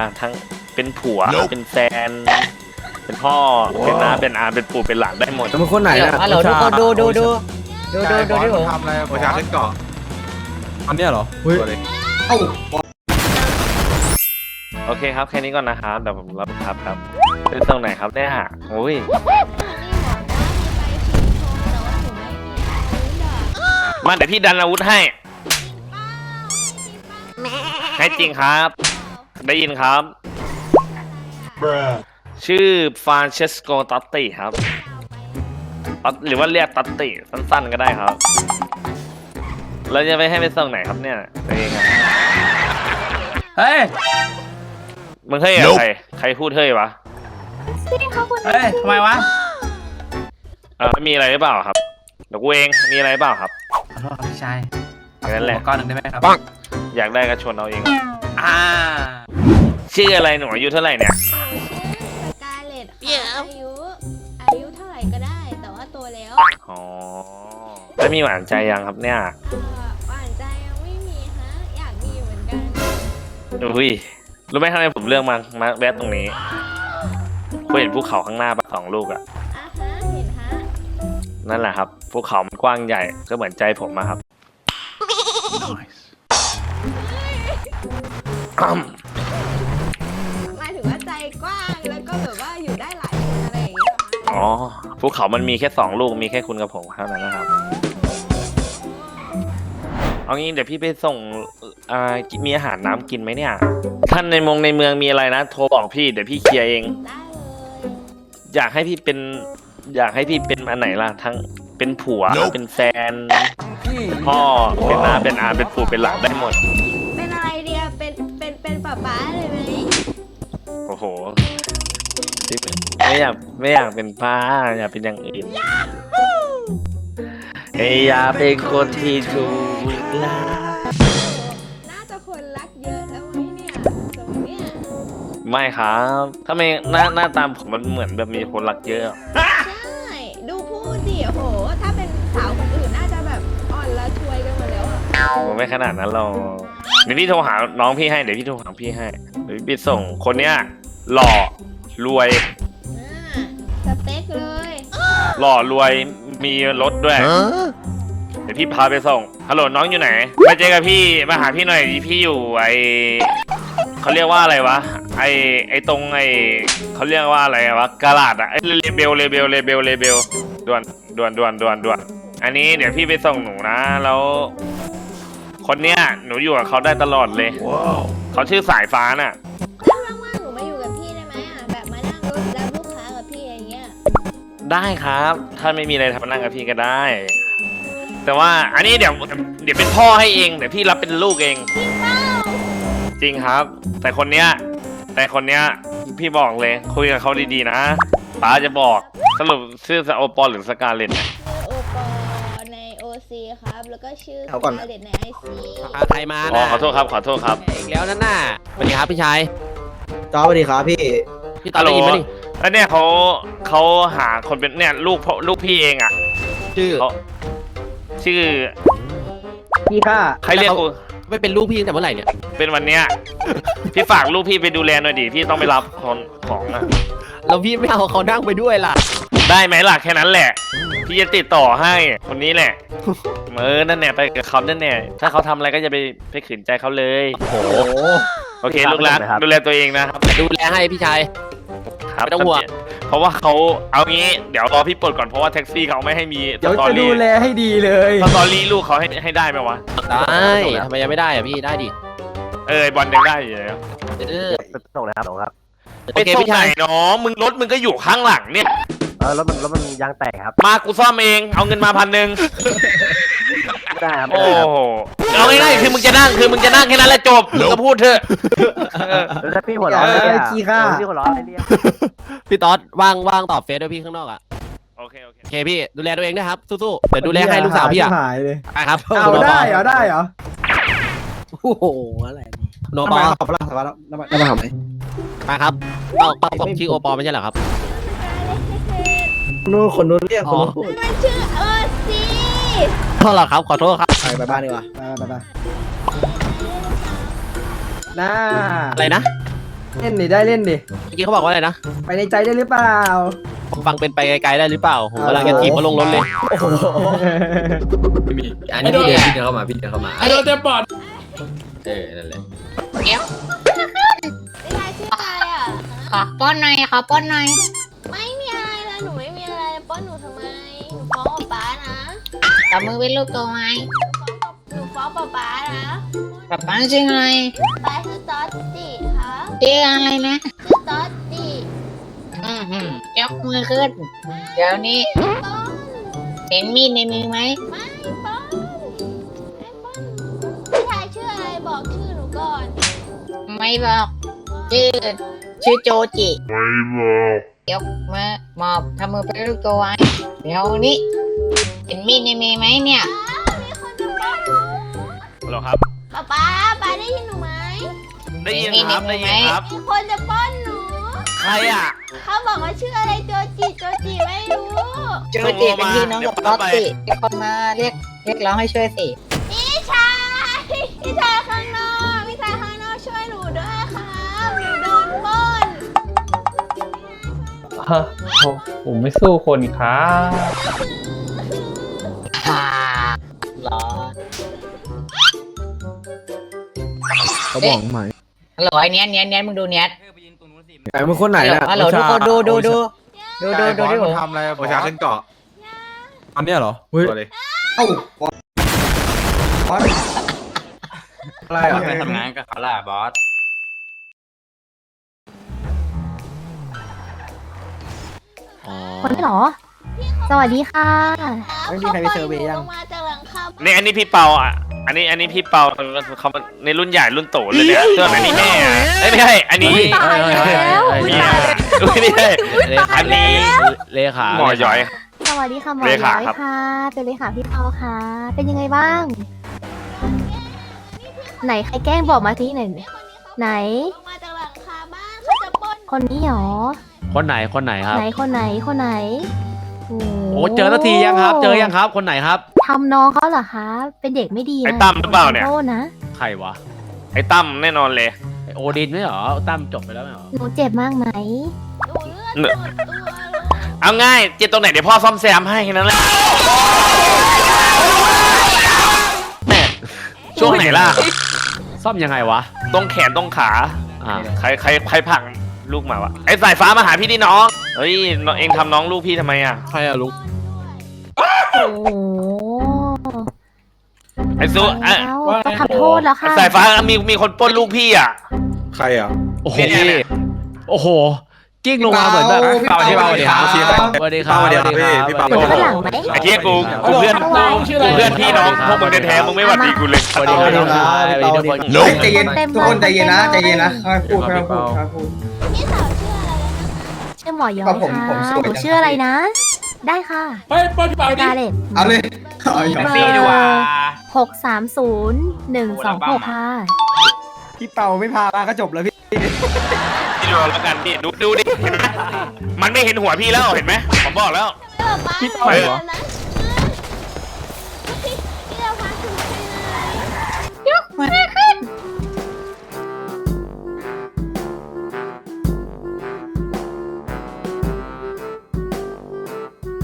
ล่ะทั้งเป็นผัวเป็นแฟน เป็นพ่อ เป็นน้า เป็นอาเป็นปู่ เป็นหลานได้หมดแล้วมันคนไหนเนี่ยฮัลโหลทุกคนดูดูดูดูดูดูที่ผมทำอะไรประชาขึ้นเกาะอันเนี้ยเหรอเฮ้ยตัวเลยโอเคครับ แค่นี้ก่อนนะครับเดี๋ยวผมรับครับครับเป็นตรงไหนครับเนี่ยโอ้ย มาเดี๋ยวพี่ดันอาวุธให้ ให้จริงครับ ได้ยินครับ ชื่อฟรานเชสโกตัตติครับตัตหรือว่าเรียกตัตติสั้นๆก็ได้ครับ แล้วจะไปให้ไปส่งไหนครับเนี่ยตัวเองอะเฮ้ย มึงเฮ้ยอะใคร ใครพูดเฮ้ยวะเฮ้ยทำไมวะเออมีอะไรหรือเปล่าครับเดี๋ยวกูเอง มีอะไรหรือเปล่าครับขอโทษครับพี่ชายแค่นั้นแหละขอก้อนหนึ่งได้ไหมครับ อยากได้ก็ชวนเอาเอง อ่าชื่ออะไรหนูอายุเท่าไหร่เนี่ย สกาเลตอายุ อายุเท่าไหร่ก็ได้ แต่ว่าโตแล้วอ๋อแล้วมีหวานใจยังครับเนี่ยเอ่อหวานใจยังไม่มีฮะ อยากมีเหมือนกันอุ้ยรู้ไหมทำไมผมเลือกมามาแวะตรงนี้กูเห็นภูเขาข้างหน้าปะสองลูกอะอะฮะเห็นฮะนั่นแหละครับภูเขามันกว้างใหญ่ก็เหมือนใจผมอะครับ หมายถึงว่าใจกว้างแล้วก็แบบว่าอยู่ได้หลายคนอะไรอย่างเงี้ยเหรอคะอ๋อภูเขามันมีแค่สองลูกมีแค่คุณกับผมเท่านั้นนะครับ เอางี้เดี๋ยวพี่ไปส่งอ่ามีอาหารน้ำกินไหมเนี่ย ท่านในมงในเมืองมีอะไรนะ โทรบอกพี่เดี๋ยวพี่เคลียร์เอง ได้เลยอยากให้พี่เป็น อยากให้พี่เป็นอันไหนล่ะ ทั้งเป็นผัว เป็นแฟนพี่เป็นพ่อ เป็นน้าเป็นอาเป็นปู่เป็นหลานได้หมดเป็นป๊าป๊าเลยไหมโอ้โหไม่อยากไม่อยากเป็นป้าอยากเป็นอย่างอื่นเอ้ยอยากเป็นคนที่ถูกรักน่าจะคนรักเยอะแล้วไหมเนี่ยตรงเนี้ยไม่ครับถ้าไม่หน้าหน้าตามผมมันเหมือนแบบมีคนรักเยอะ ใช่ดูพูดดิโอ้โห ถ้าเป็นสาวคนอื่นน่าจะแบบอ่อนละช่วยกันหมดแล้วอะผมไม่ขนาดนั้นหรอก เดี๋ยวพี่โทรหาน้องพี่ให้ เดี๋ยวพี่โทรหาพี่ให้ เดี๋ยวพี่ส่งคนเนี้ยหล่อรวย อ่าสเต็กเลยหล่อรวยมีรถด้วย เดี๋ยวพี่พาไปส่ง ฮัลโหลน้องอยู่ไหน มาเจอกับพี่ มาหาพี่หน่อยดิพี่อยู่ไอเขาเรียกว่าอะไรวะ ไอไอตรงไอเขาเรียกว่าอะไรวะกาลาดอะไอเลเบลเลเบลเลเบลเลเบลด่วนด่วนด่วนด่วนด่วน อันนี้เดี๋ยวพี่ไปส่งหนูนะ แล้ว คนเนี้ยหนูอยู่กับเขาได้ตลอดเลย เขาชื่อสายฟ้าน่ะ ถ้าว่างๆหนูมาอยู่กับพี่ได้ไหมอะแบบมานั่งรถรับลูกค้ากับพี่อย่างเงี้ยได้ครับ ถ้าไม่มีอะไรทำนั่งกับพี่ก็ได้ แต่ว่าอันนี้เดี๋ยวเดี๋ยวเป็นพ่อให้เองเดี๋ยวพี่รับเป็นลูกเองจริงเปล่าจริงครับ แต่คนเนี้ย แต่คนเนี้ยพี่บอกเลย คุยกับเขาดีๆนะป้าจะบอกสรุปชื่อสโอปอลหรือสกาเลตเนี่ยโอปอใน OC ครับ แล้วก็ชื่อสเอาก่อนกาเลตใน IC พาใครมาอ๋อน่ะขอโทษครับขอโทษครับ อีกแล้วนั่นน่ะสวัสดีครับพี่ชายจอสวัสดีครับพี่ พี่ตอนได้ยินไหมนี่แล้วเนี่ยเขาเขาหาคนเป็นเนี่ยลูกพ่อลูกพี่เองอะชื่อเขาชื่อพี่ค่ะใครเรียกกูไม่เป็นลูกพี่ตั้งแต่เมื่อไหร่เนี่ยเป็นวันเนี้ยพี่ฝากลูกพี่ไปดูแลหน่อยดิพี่ต้องไปรับคนของอะแล้วพี่ไม่เอาเขานั่งไปด้วยล่ะ ได้ไหมล่ะแค่นั้นแหละ พี่จะติดต่อให้คนนี้แหละเออนั่นแหละไปกับเขานั่นแหละถ้าเขาทำอะไรก็จะไปไปขืนใจเขาเลย โอ้โห โอ้โหโอเคลูกรักดูแลตัวเองนะครับดูแลให้พี่ชาย ครับไม่ต้องห่วง เพราะว่าเขาเอางี้เดี๋ยวรอพี่ปลดก่อนเพราะว่าแท็กซี่เขาไม่ให้มีสเดี๋ยวตอจะดูรี่แลให้ดีเลย สตอรี่ลูกเขาให้ให้ได้ไหมวะได้ทำไมยังไม่ได้อะพี่ได้ดิเออบอลยังได้อยู่แล้วเออส่งเลยครับส่งครับโอไปเคส่งพี่ไหนชายน้องมึงรถมึงก็อยู่ข้างหลังเนี่ย เออรถมันรถมันยางแตกครับมากูซ่อมเอง เอาเงินมาพันหนึ่งไม่ได้ครับไม่โอ้ได้ครับโหเอาง่ายๆคือมึงจะนั่งคือมึงจะนั่งแค่นั้นแหละจบมึงก็พูดเถอะเออแล้วถ้าพี่หัวเร้อนเออเนี่ยขี้ข้าเออพี่หัวเร้อนไอ้เนี่ยพี่ต๊อดว่างว่างตอบเฟซด้วยพี่ข้างนอกอะโอเคโอเค โอเคพี่ดูแลตัวเองนะครับสู้ๆเดี๋ยวดูแลให้ลูกสาวพี่อะหายเลยไปครับเอาได้เหรอได้เหรอโอ้โหอะไรโนทำปไมอขับรถขับรถแล้วมาแล้วมาทำไมไปครับเอาเอาผมชื่อโอปอไม่ใช่เหรอครับ นู้นคนนู้นเรียกคนนู้นพูดมันชื่อ OC โทษเหรอครับ ขอโทษครับ ไปไปบ้านดีกว่าไปไปไปไปน่าอะไรนะ เล่นดิได้เล่นดิ เมื่อกี้เขาบอกว่าอะไรนะ ไปในใจได้หรือเปล่าผมฟังเป็นไปไกลๆได้หรือเปล่า ผมกำลังจะถีบเขาลงรถเลย ไม่มี อันนี้พี่เดินพี่เดินเข้ามาพี่เดินเข้ามา ไอ้โดนเต็มปอด เออ นั่นแหละพี่ชายชื่ออะไรอะ ขอป้อนหน่อยขอป้อนหน่อย ป้อนหนูทำไม หนูฟ้องป๊าป๊านะจับมือเป็นลูกตัวไม้หนูฟ้องป๊าป๊านะป๊าป๊าชื่ออะไรป๊าชื่อตอตติครับชื่ออะไรนะชื่อตอตติอือหือยกมือขึ้น เดี๋ยวนี้ป้อนเห็นมีดในมือไหมไม่ป้อนไม่ป้อนพี่ชายชื่ออะไรบอกชื่อหนูก่อนไม่บอก ชื่อชื่อโจจิไม่บอก ยกมือหมอบทำมือเป็นลูกตัวไม้เดี๋ยวนี้เห็นมีดในมือไหมเนี่ยอ้าวมีคนจะป้อนหนูฮัลโหลครับ ป๊าป๊าป๊าได้ยินหนูไหม ได้ยินครับ ได้ยินครับ มีคนจะป้อนหนู ใครอะเขาบอกว่าชื่ออะไรโจจิโจจิไม่รู้โจจิเป็นพี่น้องกับเดี๋ต๊ยอวตเข้าไปติมีคนมาเรียกเรียกร้องให้ช่วยสิพี่ชายพี่ชา ผมผมไม่สู้คนครับฮ่าหรอเขาบอกไหมฮัลโหลไอเนี้ยเนี้ยเนี้ยมึงดูเนี้ยไอ้มึงคนไหนฮัลโหลน่ะฮัลโหลทุกคนดูดูดูดูดูดูดูทำอะไรโอชาขึ้นเกาะอันเนี้ยเหรอเฮ้ยตัวเลยอะไรอะไปทำงานกับเขาล่ะบอส คนนี้เหรอ สวัสดีค่ะ ไม่มีใครไปเซอร์เวย์ยังลงมาจากหลังคานี่อันนี้พี่เปาอะ อันนี้อันนี้พี่เปาเขาในรุ่นใหญ่รุ่นโตเลยเนี่ยส่วนอันนี้แม่อะเอ้ยไม่ใช่อันนี้ ตายแล้วอันนี้ไม่ใช่อันนี้เลขาหมอย้อย สวัสดีค่ะหมอเลย้ขาอยครับ ค่ะ เป็นเลขาพี่เปาค่ะ เป็นยังไงบ้าง ไหนใครแกล้งบอกมาทีหน่อยไหน ลงมาจากหลังคาบ้านเขาจะปล้นคนนี้เหรอ คนไหนคนไหนครับ ไหนคนไหนคนไหนโอ้โอ้เจอสักทียังครับ เจอยังครับ คนไหนครับ ทำน้องเขาเหรอคะ เป็นเด็กไม่ดีนะไอ้ตั้มหรือเปล่าเนี่ย ขอโทษนะ ใครวะไอ้ตั้มแน่นอนเลย ไอ้โอดินไม่เหรอตั้มจบไปแล้วไม่เหรอหนูเจ็บมากไหม หนูเลือดหมดตัวเลย เอาง่ายเจ็บตรงไหนเดี๋ยวพ่อซ่อมแซมให้แค่นั้นแหละแม่ช่วงไหนล่ะ ซ่อมยังไงวะ ตรงแขนตรงขา อ่า ใครใครใครผลัก ลูกมาวะไอ้สายฟ้ามาหาพี่ดิน้องเฮ้ยน้องเองทำน้องลูกพี่ทำไมอะใครอะลุงโอ้โหไอ้ซูไอ้แล้วต้องขอโทษแล้วค่ะ สายฟ้ามีมีคนปล้นลูกพี่อะใครอะโอ้โห เนี่ยเนี่ยโอ้โห กิ้งลงมาเหมือนแบบพี่เปาพี่เปาสวัสดีครับพี่เปาสวัสดีครับสวัสดีครับพี่พี่เปาหนูข้างหลังไหมไอ้เหี้ยกูกูเพื่อนน้องชื่ออะไรกูเพื่อนพี่น้องพวกมึงแท้ๆมึงไม่หวัดดีกูเลยสวัสดีครับสวัสดีครับทุกคนเฮ้ยใจเย็นทุกคนใจเย็นนะใจเย็นนะค่อยพูดค่อยพูดค่อยพูดพี่สาวชื่ออะไรนะคะชื่อหมอย้อก็ยผมผมค่ะสวยหนูจังชื่ออะไรนะ ได้ค่ะเฮ้ยปล้นพี่เปาดิกาเลตเอาเลยเอาอีกเบอร์หกสามศูนย์หนึ่งสองหกค่ะพี่เปาไม่พามาก็จบแล้วพี่พี่ ดูแล้วกันพี่ดูดูดิเห็นไหมมันไม่เห็นหัวพี่แล้วเห็นไหมผมบอกแล้วเออป้าพี่เปาเหรอ นะ